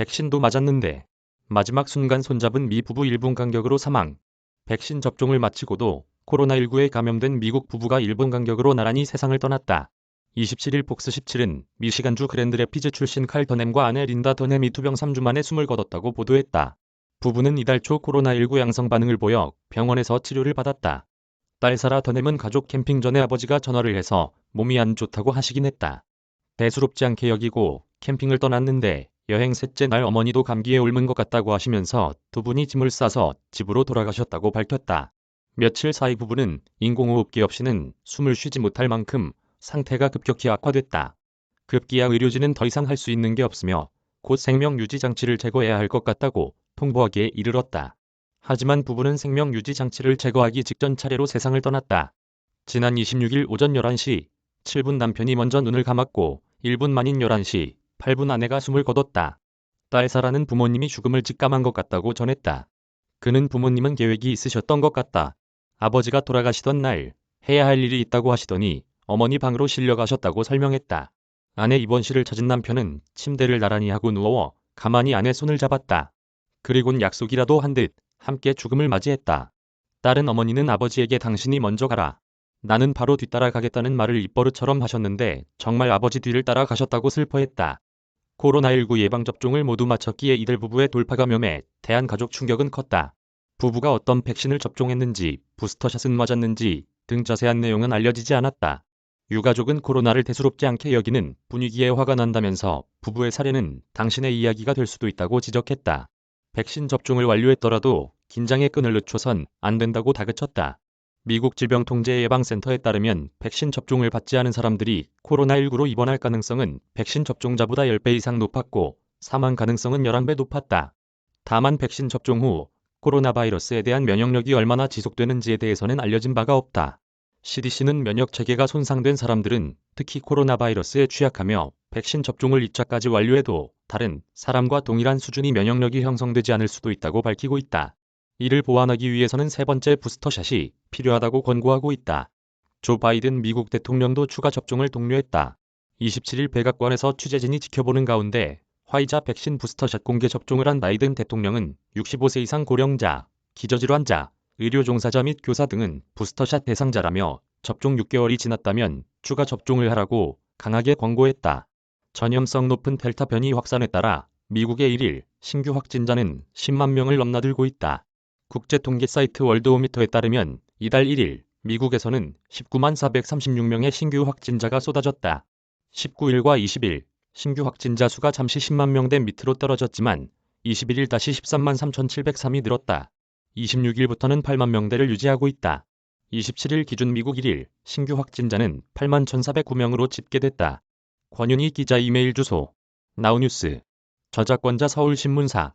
백신도 맞았는데 마지막 순간 손잡은 미 부부 1분 간격으로 사망. 백신 접종을 마치고도 코로나19에 감염된 미국 부부가 1분 간격으로 나란히 세상을 떠났다. 27일 폭스 17은 미시간주 그랜드래피즈 출신 칼 더넴과 아내 린다 더넴이 투병 3주 만에 숨을 거뒀다고 보도했다. 부부는 이달 초 코로나19 양성 반응을 보여 병원에서 치료를 받았다. 딸 사라 더넴은 가족 캠핑 전에 아버지가 전화를 해서 몸이 안 좋다고 하시긴 했다. 대수롭지 않게 여기고 캠핑을 떠났는데 여행 셋째 날 어머니도 감기에 옮은 것 같다고 하시면서 두 분이 짐을 싸서 집으로 돌아가셨다고 밝혔다. 며칠 사이 부부는 인공호흡기 없이는 숨을 쉬지 못할 만큼 상태가 급격히 악화됐다. 급기야 의료진은 더 이상 할 수 있는 게 없으며 곧 생명 유지 장치를 제거해야 할 것 같다고 통보하기에 이르렀다. 하지만 부부는 생명 유지 장치를 제거하기 직전 차례로 세상을 떠났다. 지난 26일 오전 11시 7분 남편이 먼저 눈을 감았고 1분 만인 11시 8분 아내가 숨을 거뒀다. 딸 사라는 부모님이 죽음을 직감한 것 같다고 전했다. 그는 부모님은 계획이 있으셨던 것 같다. 아버지가 돌아가시던 날 해야 할 일이 있다고 하시더니 어머니 방으로 실려가셨다고 설명했다. 아내 입원 실을 찾은 남편은 침대를 나란히 하고 누워 가만히 아내 손을 잡았다. 그리곤 약속이라도 한 듯 함께 죽음을 맞이했다. 딸은 어머니는 아버지에게 당신이 먼저 가라. 나는 바로 뒤따라 가겠다는 말을 입버릇처럼 하셨는데 정말 아버지 뒤를 따라 가셨다고 슬퍼했다. 코로나19 예방접종을 모두 마쳤기에 이들 부부의 돌파 감염에 대한 가족 충격은 컸다. 부부가 어떤 백신을 접종했는지, 부스터샷은 맞았는지 등 자세한 내용은 알려지지 않았다. 유가족은 코로나를 대수롭지 않게 여기는 분위기에 화가 난다면서 부부의 사례는 당신의 이야기가 될 수도 있다고 지적했다. 백신 접종을 완료했더라도 긴장의 끈을 늦춰선 안 된다고 다그쳤다. 미국 질병통제예방센터에 따르면 백신 접종을 받지 않은 사람들이 코로나19로 입원할 가능성은 백신 접종자보다 10배 이상 높았고 사망 가능성은 11배 높았다. 다만 백신 접종 후 코로나 바이러스에 대한 면역력이 얼마나 지속되는지에 대해서는 알려진 바가 없다. CDC는 면역 체계가 손상된 사람들은 특히 코로나 바이러스에 취약하며 백신 접종을 2차까지 완료해도 다른 사람과 동일한 수준의 면역력이 형성되지 않을 수도 있다고 밝히고 있다. 이를 보완하기 위해서는 세 번째 부스터샷이 필요하다고 권고하고 있다. 조 바이든 미국 대통령도 추가 접종을 독려했다. 27일 백악관에서 취재진이 지켜보는 가운데 화이자 백신 부스터샷 공개 접종을 한 바이든 대통령은 65세 이상 고령자, 기저질환자, 의료 종사자 및 교사 등은 부스터샷 대상자라며 접종 6개월이 지났다면 추가 접종을 하라고 강하게 권고했다. 전염성 높은 델타 변이 확산에 따라 미국의 1일 신규 확진자는 10만 명을 넘나들고 있다. 국제 통계 사이트 월드오미터에 따르면 이달 1일 미국에서는 19만 436명의 신규 확진자가 쏟아졌다. 19일과 20일 신규 확진자 수가 잠시 10만 명대 밑으로 떨어졌지만 21일 다시 13만 3,703이 늘었다. 26일부터는 8만 명대를 유지하고 있다. 27일 기준 미국 1일 신규 확진자는 8만 1,409명으로 집계됐다. 권윤희 기자 이메일 주소 나우뉴스 저작권자 서울신문사